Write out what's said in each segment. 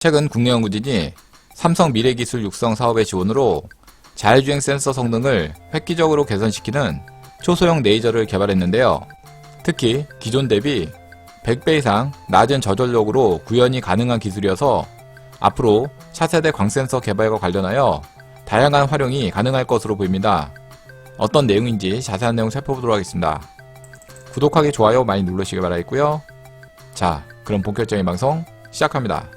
최근 국내 연구진이 삼성 미래기술 육성 사업의 지원으로 자율주행 센서 성능을 획기적으로 개선시키는 초소형 레이저를 개발했는데요. 특히 기존 대비 100배 이상 낮은 저전력으로 구현이 가능한 기술이어서 앞으로 차세대 광센서 개발과 관련하여 다양한 활용이 가능할 것으로 보입니다. 어떤 내용인지 자세한 내용 살펴보도록 하겠습니다. 구독하기, 좋아요 많이 눌러주시기 바라겠고요. 자, 그럼 본격적인 방송 시작합니다.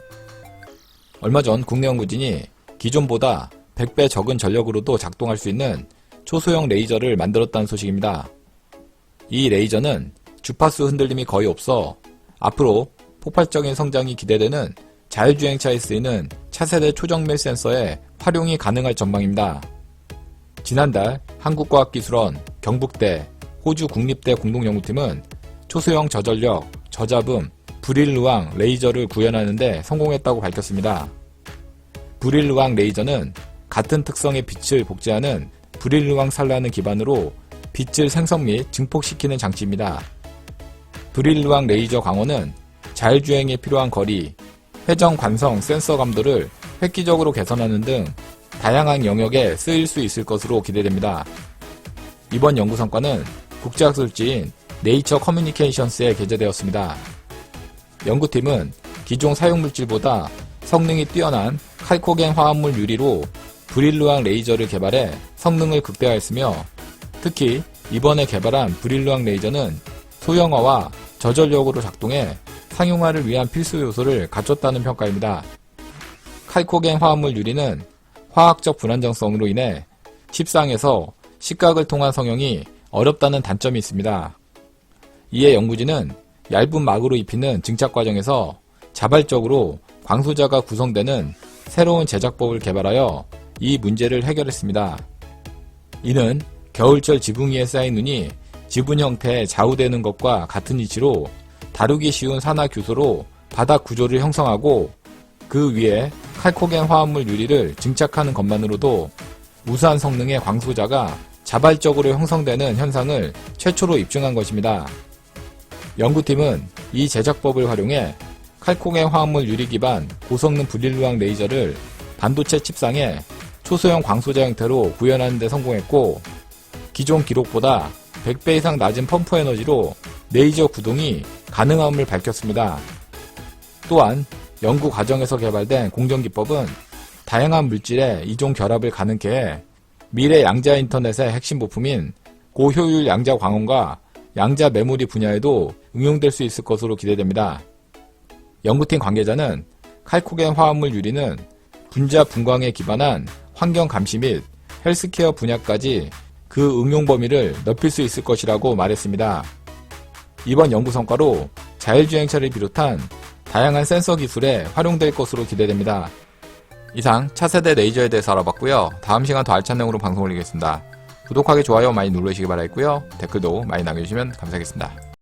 얼마 전 국내 연구진이 기존보다 100배 적은 전력으로도 작동할 수 있는 초소형 레이저를 만들었다는 소식입니다. 이 레이저는 주파수 흔들림이 거의 없어 앞으로 폭발적인 성장이 기대되는 자율주행차에 쓰이는 차세대 초정밀 센서에 활용이 가능할 전망입니다. 지난달 한국과학기술원, 경북대, 호주 국립대 공동연구팀은 초소형 저전력, 저잡음, 브릴루왕 레이저를 구현하는데 성공했다고 밝혔습니다. 브릴루왕 레이저는 같은 특성의 빛을 복제하는 브릴루왕 산란을 기반으로 빛을 생성 및 증폭시키는 장치입니다. 브릴루왕 레이저 광원은 자율주행에 필요한 거리, 회전 관성 센서 감도를 획기적으로 개선하는 등 다양한 영역에 쓰일 수 있을 것으로 기대됩니다. 이번 연구 성과는 국제학술지인 네이처 커뮤니케이션스에 게재되었습니다. 연구팀은 기존 사용물질보다 성능이 뛰어난 칼코겐 화합물 유리로 브릴루왕 레이저를 개발해 성능을 극대화했으며 특히 이번에 개발한 브릴루왕 레이저는 소형화와 저전력으로 작동해 상용화를 위한 필수 요소를 갖췄다는 평가입니다. 칼코겐 화합물 유리는 화학적 불안정성으로 인해 십상에서 식각을 통한 성형이 어렵다는 단점이 있습니다. 이에 연구진은 얇은 막으로 입히는 증착 과정에서 자발적으로 광소자가 구성되는 새로운 제작법을 개발하여 이 문제를 해결했습니다. 이는 겨울철 지붕 위에 쌓인 눈이 지분 형태에 좌우되는 것과 같은 이치로 다루기 쉬운 산화 규소로 바닥 구조를 형성하고 그 위에 칼코겐 화합물 유리를 증착하는 것만으로도 우수한 성능의 광소자가 자발적으로 형성되는 현상을 최초로 입증한 것입니다. 연구팀은 이 제작법을 활용해 칼코겐 화합물 유리 기반 고성능 브릴루왕 레이저를 반도체 칩상에 초소형 광소자 형태로 구현하는 데 성공했고 기존 기록보다 100배 이상 낮은 펌프 에너지로 레이저 구동이 가능함을 밝혔습니다. 또한 연구 과정에서 개발된 공정 기법은 다양한 물질의 이종 결합을 가능케 해 미래 양자 인터넷의 핵심 부품인 고효율 양자 광원과 양자 메모리 분야에도 응용될 수 있을 것으로 기대됩니다. 연구팀 관계자는 칼코겐 화합물 유리는 분자 분광에 기반한 환경 감시 및 헬스케어 분야까지 그 응용 범위를 넓힐 수 있을 것이라고 말했습니다. 이번 연구 성과로 자율주행차를 비롯한 다양한 센서 기술에 활용될 것으로 기대됩니다. 이상 차세대 레이저에 대해서 알아봤고요. 다음 시간 더 알찬 내용으로 방송 올리겠습니다. 구독하기, 좋아요 많이 눌러주시기 바라겠고요. 댓글도 많이 남겨주시면 감사하겠습니다.